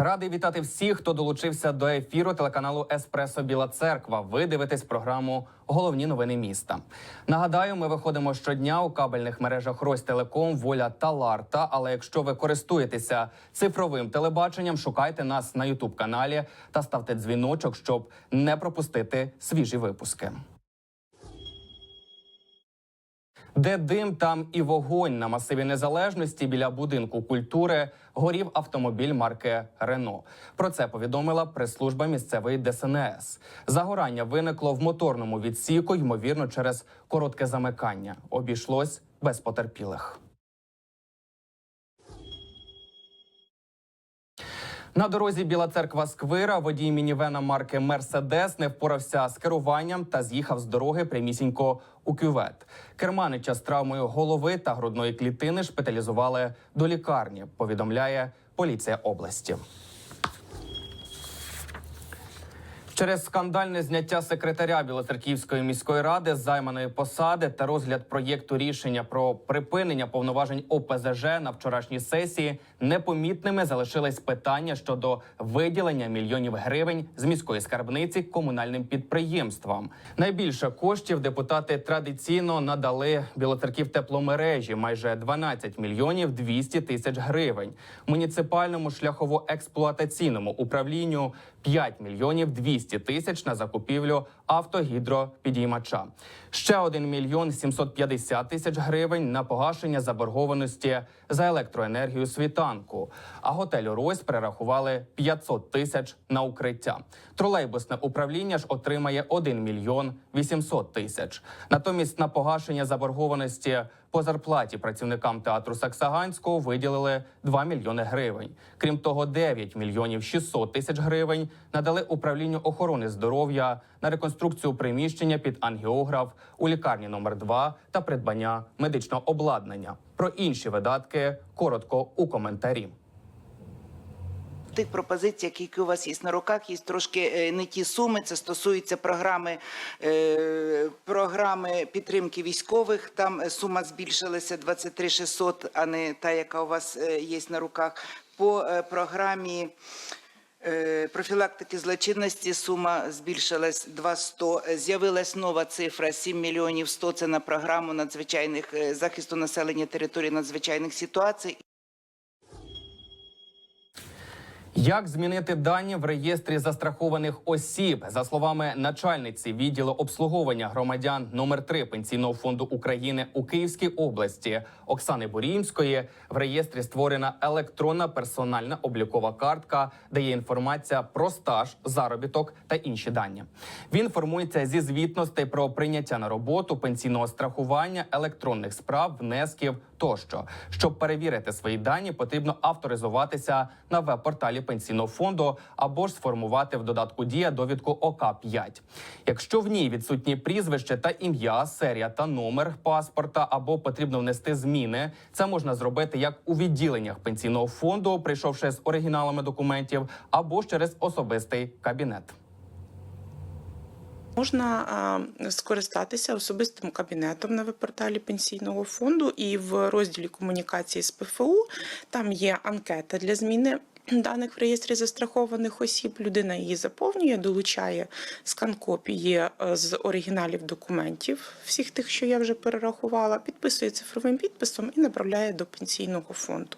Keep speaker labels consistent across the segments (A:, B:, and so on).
A: Радий вітати всіх, хто долучився до ефіру телеканалу Еспресо Біла Церква. Ви дивитесь програму Головні новини міста. Нагадаю, ми виходимо щодня у кабельних мережах Ростелеком, Воля та Ларта. Але якщо ви користуєтеся цифровим телебаченням, шукайте нас на Ютуб каналі та ставте дзвіночок, щоб не пропустити свіжі випуски. Де дим, там і вогонь на масиві незалежності біля будинку культури горів автомобіль марки Рено. Про це повідомила прес-служба місцевої ДСНС. Загорання виникло в моторному відсіку, ймовірно, через коротке замикання. Обійшлось без потерпілих. На дорозі Біла церква Сквира водій мінівена марки Мерседес не впорався з керуванням та з'їхав з дороги прямісінько у кювет. Керманича з травмою голови та грудної клітини шпиталізували до лікарні. Повідомляє поліція області. Через скандальне зняття секретаря Білоцерківської міської ради з займаної посади та розгляд проєкту рішення про припинення повноважень ОПЗЖ на вчорашній сесії непомітними залишились питання щодо виділення мільйонів гривень з міської скарбниці комунальним підприємствам. Найбільше коштів депутати традиційно надали Білоцерків тепломережі майже 12 мільйонів 200 тисяч гривень. Муніципальному шляхово-експлуатаційному управлінню 5 мільйонів 200 тисяч на закупівлю автогідропідіймача. Ще 1 мільйон 750 тисяч гривень на погашення заборгованості за електроенергію світанку. А готелю Рось перерахували 500 тисяч на укриття. Тролейбусне управління ж отримає 1 мільйон 800 тисяч. Натомість на погашення заборгованості по зарплаті працівникам театру Саксаганського виділили 2 мільйони гривень. Крім того, 9 мільйонів 600 тисяч гривень надали управлінню охорони здоров'я на реконструкцію приміщення під ангіограф у лікарні номер 2 та придбання медичного обладнання. Про інші видатки коротко у коментарі.
B: тих пропозицій, які у вас є на руках, є трошки е, не ті суми. Це стосується програми, е, програми підтримки військових. Там е, сума збільшилася 23 600, а не та, яка у вас є на руках. По програмі профілактики злочинності сума збільшилась 200. З'явилась нова цифра 7 мільйонів 100. Це на програму надзвичайних е, захисту населення території надзвичайних ситуацій.
A: Як змінити дані в реєстрі застрахованих осіб за словами начальниці відділу обслуговування громадян номер 3 пенсійного фонду України у Київській області Оксани Бурімської в реєстрі створена електронна персональна облікова картка, де є інформація про стаж, заробіток та інші дані. Він формується зі звітностей про прийняття на роботу пенсійного страхування, електронних справ, внесків тощо. Щоб перевірити свої дані, потрібно авторизуватися на веб-порталі пенсійного фонду або ж сформувати в додатку Дія довідку ОК 5 Якщо в ній відсутні прізвище та ім'я, серія та номер паспорта, або потрібно внести зміни, це можна зробити як у відділеннях пенсійного фонду, прийшовши з оригіналами документів, або ж через особистий кабінет.
C: Можна скористатися особистим кабінетом на веб-порталі пенсійного фонду і в розділі комунікації з ПФУ там є анкета для зміни. Даних в реєстрі застрахованих осіб людина її заповнює, долучає скан копії е, з оригіналів документів, всіх тих, що я вже перерахувала, підписує цифровим підписом і направляє до пенсійного фонду.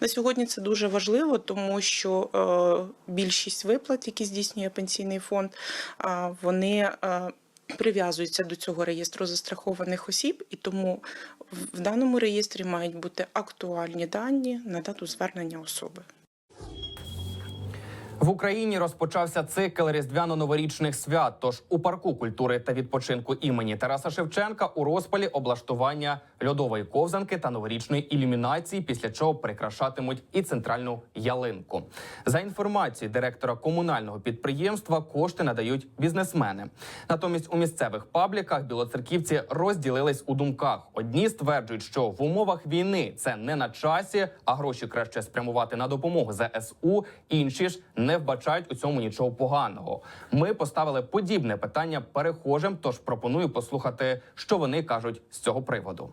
C: На сьогодні це дуже важливо, тому що е, більшість виплат, які здійснює пенсійний фонд, вони е, прив'язуються до цього реєстру застрахованих осіб, і тому в даному реєстрі мають бути актуальні дані на дату звернення особи.
A: В Україні розпочався цикл різдвяно-новорічних свят. Тож у парку культури та відпочинку імені Тараса Шевченка у розпалі облаштування льодової ковзанки та новорічної ілюмінації, після чого прикрашатимуть і центральну ялинку. За інформацією директора комунального підприємства, кошти надають бізнесмени. Натомість у місцевих пабліках білоцерківці розділились у думках. Одні стверджують, що в умовах війни це не на часі, а гроші краще спрямувати на допомогу ЗСУ. Інші ж не вбачають у цьому нічого поганого. Ми поставили подібне питання перехожим, тож пропоную послухати, що вони кажуть з цього приводу.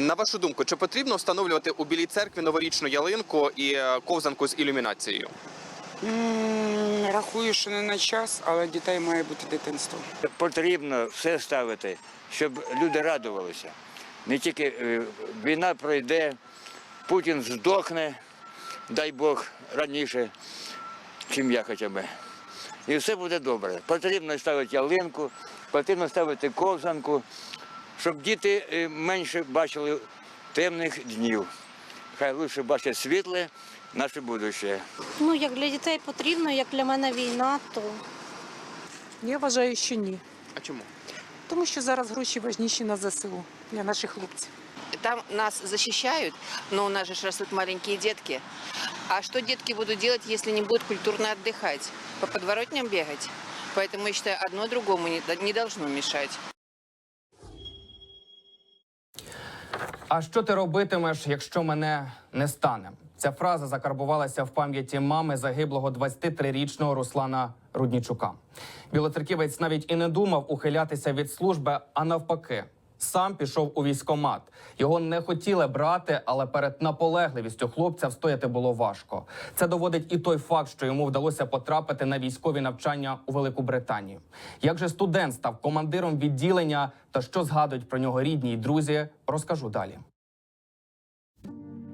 A: На вашу думку, чи потрібно встановлювати у білій церкві новорічну ялинку і е, ковзанку з ілюмінацією?
D: М, Рахую, що не на час, але дітей має бути дитинство.
E: Потрібно все ставити, щоб люди радувалися. Не тільки е, війна пройде, Путін здохне, дай Бог, раніше, чим я хоча б. І все буде добре. Потрібно ставити ялинку, потрібно ставити ковзанку, щоб діти е, менше бачили темних днів. Хай лише бачать світле наше будуще.
F: Ну, як для дітей потрібно, як для мене війна, то
G: Я вважаю, що ні.
A: А чому?
G: Тому що зараз гроші важніші на ЗСУ для наших хлопців.
H: Там нас защищают, но у нас же ж растут маленькие детки. А что детки будут делать, если не будут культурно отдыхать? По подворотням бегать? Поэтому я считаю, одно другому не, не должно мешать.
A: А що ти робитимеш, якщо мене не стане? Ця фраза закарбувалася в пам'яті мами загиблого 23-річного Руслана Руднічука. Білоцерківець навіть і не думав ухилятися від служби, а навпаки. Сам пішов у військомат. Його не хотіли брати, але перед наполегливістю хлопця встояти було важко. Це доводить і той факт, що йому вдалося потрапити на військові навчання у Велику Британію. Як же студент став командиром відділення та що згадують про нього рідні і друзі, розкажу далі.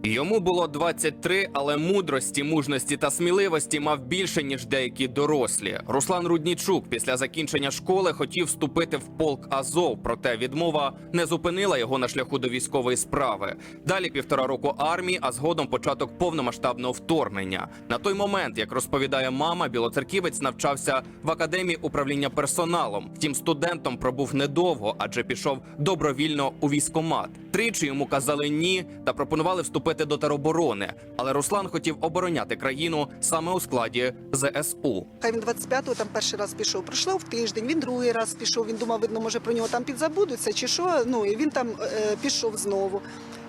A: Йому було 23, але мудрості, мужності та сміливості мав більше ніж деякі дорослі. Руслан Руднічук після закінчення школи хотів вступити в полк Азов, проте відмова не зупинила його на шляху до військової справи. Далі півтора року армії, а згодом початок повномасштабного вторгнення. На той момент, як розповідає мама, білоцерківець навчався в академії управління персоналом. Втім, студентом пробув недовго, адже пішов добровільно у військомат. Тричі йому казали ні та пропонували вступити до тероборони. Але Руслан хотів обороняти країну саме у складі ЗСУ.
I: Хай він 25-го там перший раз пішов. Пройшло в тиждень, він другий раз пішов. Він думав, видно, може про нього там підзабудуться чи що. Ну і він там е, пішов знову.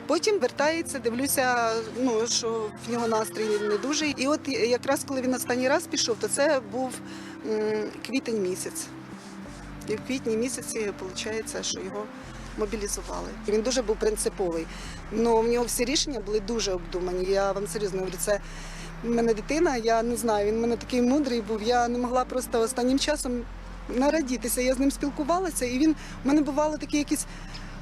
I: Потім вертається, дивлюся, ну що в нього настрій не дуже. І от якраз коли він останній раз пішов, то це був м, квітень місяць. І в квітні місяці виходить, що його мобілізували. Він дуже був принциповий. Ну, в нього всі рішення були дуже обдумані. Я вам серйозно говорю, це в мене дитина, я не знаю, він в мене такий мудрий був. Я не могла просто останнім часом нарадітися. Я з ним спілкувалася, і він в мене бувало такі якісь.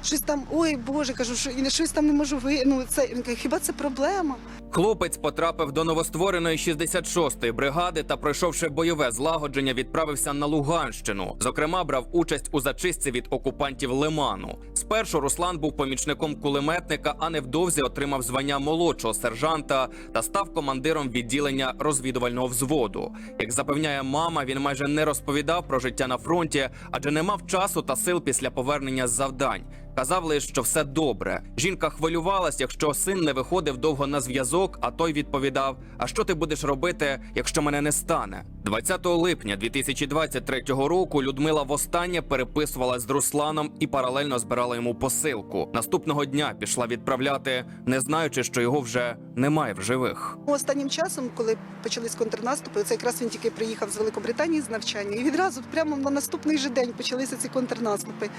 I: Щось там, ой Боже, кажу, що і щось там не можу ви. Ну це він каже, хіба це проблема?
A: Хлопець потрапив до новоствореної 66-ї бригади та, пройшовши бойове злагодження, відправився на Луганщину. Зокрема, брав участь у зачистці від окупантів Лиману. Спершу Руслан був помічником кулеметника, а невдовзі отримав звання молодшого сержанта та став командиром відділення розвідувального взводу. Як запевняє мама, він майже не розповідав про життя на фронті, адже не мав часу та сил після повернення з завдань. Казав лише, що все добре. Жінка хвилювалась, якщо син не виходив довго на зв'язок, а той відповідав: А що ти будеш робити, якщо мене не стане? 20 липня 2023 року Людмила востаннє переписувалась з Русланом і паралельно збирала йому посилку. Наступного дня пішла відправляти, не знаючи, що його вже немає в живих.
I: Останнім часом, коли почались контрнаступи, це якраз він тільки приїхав з Великобританії з навчання, і відразу прямо на наступний же день почалися ці контрнаступи.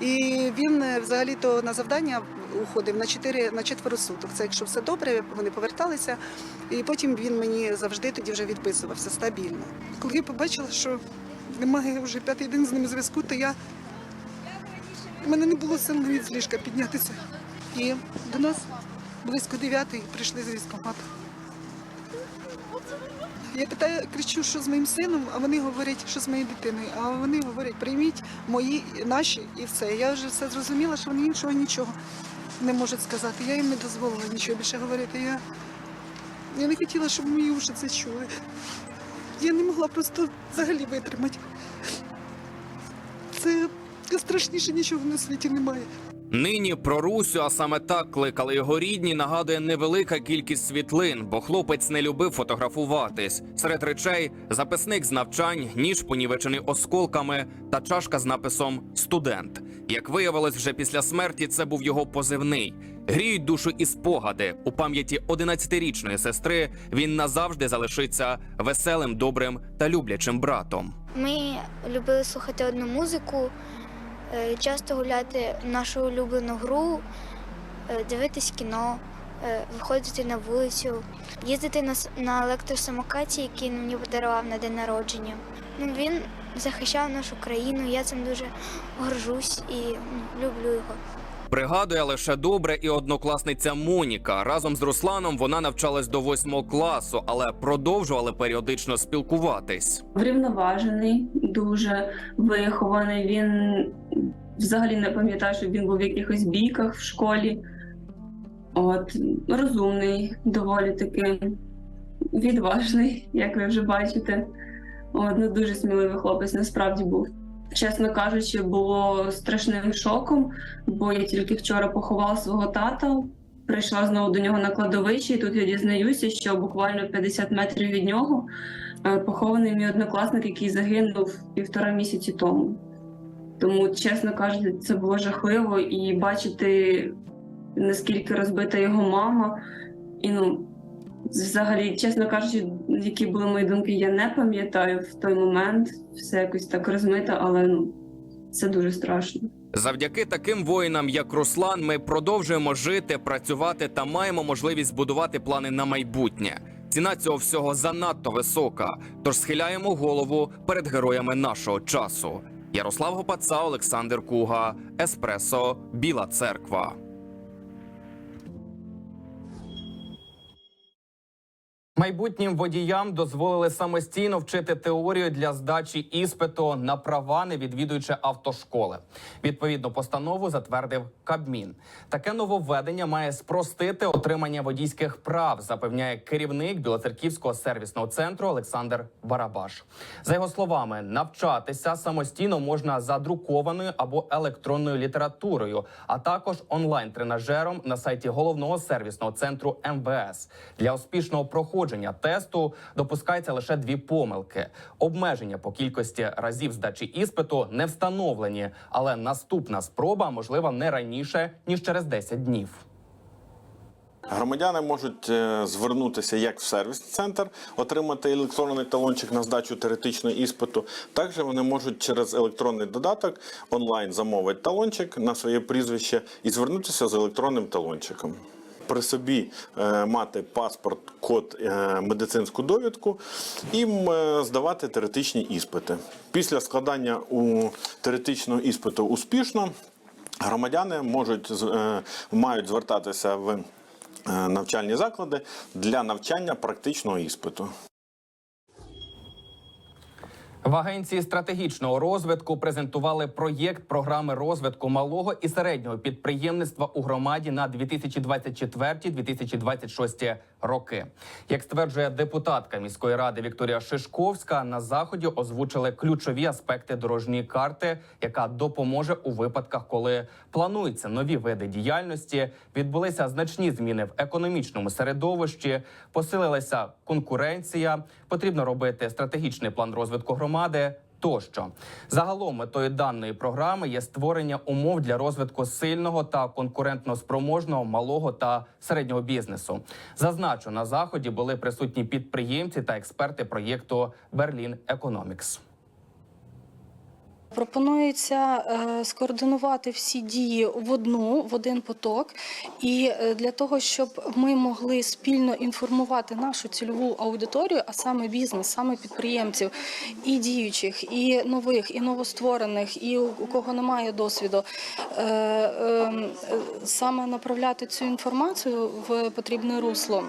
I: І він е, взагалі-то на завдання уходив на 4, на четверо суток. Це якщо все добре, вони поверталися. І потім він мені завжди тоді вже відписувався стабільно. Коли я побачила, що немає вже п'ятий день з ним зв'язку, то я у мене не було сил навіть з ліжка піднятися. І до нас близько дев'ятої прийшли з військкомату. Я питаю, кричу, що з моїм сином, а вони говорять, що з моєю дитиною. А вони говорять, прийміть мої, наші і все. Я вже все зрозуміла, що вони іншого нічого не можуть сказати. Я їм не дозволила нічого більше говорити. Я, я не хотіла, щоб мої уші це чули. Я не могла просто взагалі витримати. Це страшніше нічого на світі немає.
A: Нині про Русю, а саме так кликали його рідні, нагадує невелика кількість світлин, бо хлопець не любив фотографуватись. Серед речей записник з навчань, ніж понівечений осколками та чашка з написом Студент. Як виявилось, вже після смерті це був його позивний. Гріють душу і спогади. У пам'яті 11-річної сестри він назавжди залишиться веселим, добрим та люблячим братом.
J: Ми любили слухати одну музику, е, часто гуляти в нашу улюблену гру е, дивитись кіно, е, виходити на вулицю, їздити на, електросамокаті, який мені подарував на день народження. Ну, він захищав нашу країну, я цим дуже горжусь і ну, люблю його.
A: Пригадує лише добре і однокласниця Моніка. Разом з Русланом вона навчалась до восьмого класу, але продовжували періодично спілкуватись.
K: врівноважений, дуже вихований. Він взагалі не пам'ятаю, щоб він був в якихось бійках в школі. От, розумний, доволі таки відважний, як ви вже бачите. От, ну, дуже сміливий хлопець насправді був. Чесно кажучи, було страшним шоком, бо я тільки вчора поховала свого тата, прийшла знову до нього на кладовище, і тут я дізнаюся, що буквально 50 метрів від нього е, похований мій однокласник, який загинув півтора місяці тому. Тому, чесно кажучи, це було жахливо і бачити, наскільки розбита його мама. І ну, взагалі, чесно кажучи, які були мої думки, я не пам'ятаю в той момент. Все якось так розмито, але ну, це дуже страшно.
A: Завдяки таким воїнам, як Руслан, ми продовжуємо жити, працювати та маємо можливість будувати плани на майбутнє. Ціна цього всього занадто висока, тож схиляємо голову перед героями нашого часу. Ярослав Гопаца, Олександр Куга, Еспресо, Біла Церква. Майбутнім водіям дозволили самостійно вчити теорію для здачі іспиту на права, не відвідуючи автошколи. Відповідну постанову затвердив Кабмін. Таке нововведення має спростити отримання водійських прав, запевняє керівник Білоцерківського сервісного центру Олександр Барабаш. За його словами, навчатися самостійно можна за друкованою або електронною літературою, а також онлайн-тренажером на сайті головного сервісного центру МВС. Для успішного проходження тесту допускається лише дві помилки. Обмеження по кількості разів здачі іспиту не встановлені, але наступна спроба можлива не раніше ніж через 10 днів.
L: Громадяни можуть е, звернутися як в сервісний центр, отримати електронний талончик на здачу теоретичного іспиту. Також вони можуть через електронний додаток онлайн замовити талончик на своє прізвище і звернутися з електронним талончиком. При собі е, мати паспорт, код, е, медицинську довідку і е, здавати теоретичні іспити. Після складання у теоретичного іспиту успішно громадяни можуть мають звертатися в навчальні заклади для навчання практичного іспиту.
A: В агенції стратегічного розвитку презентували проєкт програми розвитку малого і середнього підприємництва у громаді на 2024-2026 роки. Як стверджує депутатка міської ради Вікторія Шишковська, на заході озвучили ключові аспекти дорожньої карти, яка допоможе у випадках, коли плануються нові види діяльності, відбулися значні зміни в економічному середовищі, посилилася конкуренція. Потрібно робити стратегічний план розвитку громади. Тощо загалом метою даної програми є створення умов для розвитку сильного та конкурентно спроможного малого та середнього бізнесу. Зазначу, на заході були присутні підприємці та експерти проєкту Берлін Економікс.
F: Пропонується е, скоординувати всі дії в одну в один поток, і е, для того, щоб ми могли спільно інформувати нашу цільову аудиторію, а саме бізнес, саме підприємців, і діючих, і нових, і новостворених, і у кого немає досвіду, е, е, е, саме направляти цю інформацію в потрібне русло.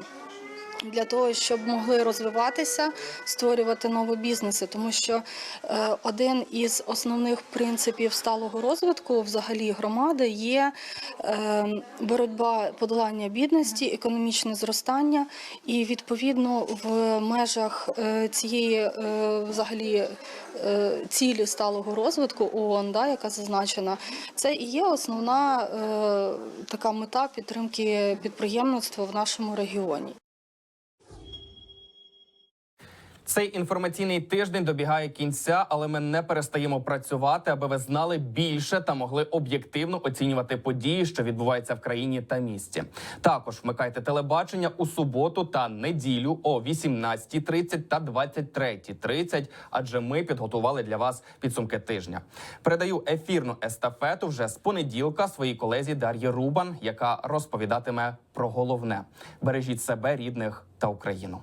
F: Для того щоб могли розвиватися, створювати нові бізнеси, тому що е, один із основних принципів сталого розвитку, взагалі громади, є е, боротьба подолання бідності, економічне зростання, і відповідно в межах е, цієї взагалі цілі сталого розвитку ООН, да, яка зазначена, це і є основна така мета підтримки підприємництва в нашому регіоні.
A: Цей інформаційний тиждень добігає кінця, але ми не перестаємо працювати, аби ви знали більше та могли об'єктивно оцінювати події, що відбуваються в країні та місті. Також вмикайте телебачення у суботу та неділю о 18.30 та 23.30, адже ми підготували для вас підсумки тижня. Передаю ефірну естафету вже з понеділка своїй колезі Дар'ї Рубан, яка розповідатиме про головне: бережіть себе, рідних та Україну.